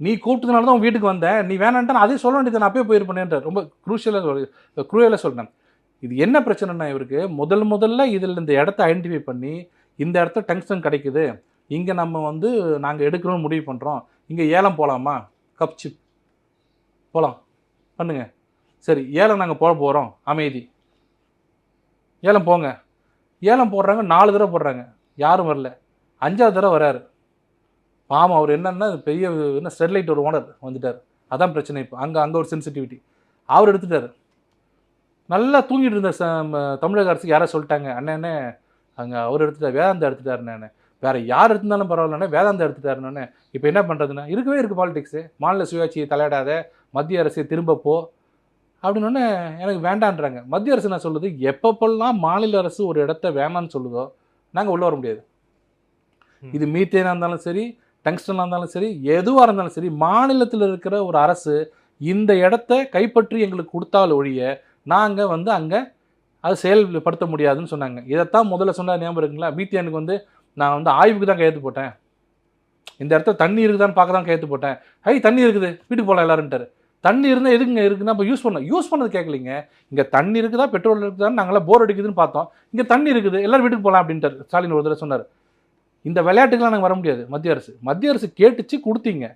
நீ கூப்பிட்டதுனால தான் உன் வீட்டுக்கு வந்தேன் நீ வேணான்ட்டு நான் அதே சொல்ல வேண்டியது நான் அப்பயே போயிருப்பேன்ன்ற ரொம்ப குரூஷியலாக குரூயலாக சொல்கிறேன் இது என்ன பிரச்சனைனா இவருக்கு முதல் முதல்ல இதில் இந்த இடத்த ஐடென்டிஃபை பண்ணி இந்த இடத்த டங்ஸ்டன் கிடைக்குது. இங்கே நம்ம வந்து நாங்கள் எடுக்கிறோம்னு முடிவு பண்ணுறோம் இங்கே ஏலம் போகலாமா கப் சிப் போகலாம் பண்ணுங்க. சரி ஏலம் நாங்கள் போட போகிறோம் அமைதி. ஏலம் போங்க. ஏலம் போடுறாங்க நாலு தடவை போடுறாங்க. யாரும் வரல. அஞ்சாவது தடவை வராரு. பாவம் அவர் என்னன்னா பெரிய என்ன ஸ்டெர்லைட் ஒரு ஓனர் வந்துட்டார். அதான் பிரச்சனை இப்போ. அங்கே அங்கே ஒரு சென்சிட்டிவிட்டி அவர் எடுத்துட்டாரு. நல்லா தூங்கிட்டு இருந்த தமிழக அரசுக்கு யாரோ சொல்லிட்டாங்க. அண்ணே அங்கே அவர் எடுத்துட்டார் வேதாந்தா எடுத்துட்டாருண்ணே வேற யார் எடுத்திருந்தாலும் பரவாயில்லண்ணே வேதாந்தா எடுத்துட்டாருண்ணே இப்போ என்ன பண்ணுறதுன்னா இருக்கவே இருக்குது பாலிடிக்ஸு மாநில சுயாட்சியை தலையிடாத மத்திய அரசை திரும்ப போ அப்படின்னோடனே எனக்கு வேண்டான்றாங்க. மத்திய அரசு நான் சொல்லுது? எப்பப்பெல்லாம் மாநில அரசு ஒரு இடத்த வேணான்னு சொல்லுதோ நாங்கள் உள்ள வர முடியாது. இது மீத்தேனாக இருந்தாலும் சரி டங்ஸ்டனாக இருந்தாலும் சரி எதுவாக இருந்தாலும் சரி மாநிலத்தில் இருக்கிற ஒரு அரசு இந்த இடத்த கைப்பற்றி எங்களுக்கு கொடுத்தால் ஒழிய நாங்கள் வந்து அங்கே அது செயல்படுத்த முடியாதுன்னு சொன்னாங்க. இதைத்தான் முதல்ல சொன்ன ஞாபகம் இருக்குங்களா? மீத்தேனுக்கு வந்து நான் வந்து ஆய்வுக்கு தான் கையெழுத்து போட்டேன். இந்த இடத்துல தண்ணி இருக்குதான்னு பார்க்க தான் கையெழுத்து போட்டேன். ஹை தண்ணி இருக்குது வீட்டுக்கு போகலாம் எல்லாருன்ட்டார். தண்ணி இருந்தால் எதுங்க இருக்குன்னா இப்போ யூஸ் பண்ணோம் யூஸ் பண்ணது கேட்கலிங்க இங்கே தண்ணி இருக்குதா பெட்ரோல் இருக்குதான்னு நாங்களாம் போர் அடிக்குதுன்னு பார்த்தோம். இங்கே தண்ணி இருக்குது எல்லோரும் வீட்டுக்கு போகலாம் அப்படின்ட்டார். ஸ்டாலின் ஒரு தடவை சொன்னார். இந்த விளையாட்டுக்கெல்லாம் நாங்கள் வர முடியாது. மத்திய அரசு. மத்திய அரசு கேட்டுச்சு கொடுத்தீங்க.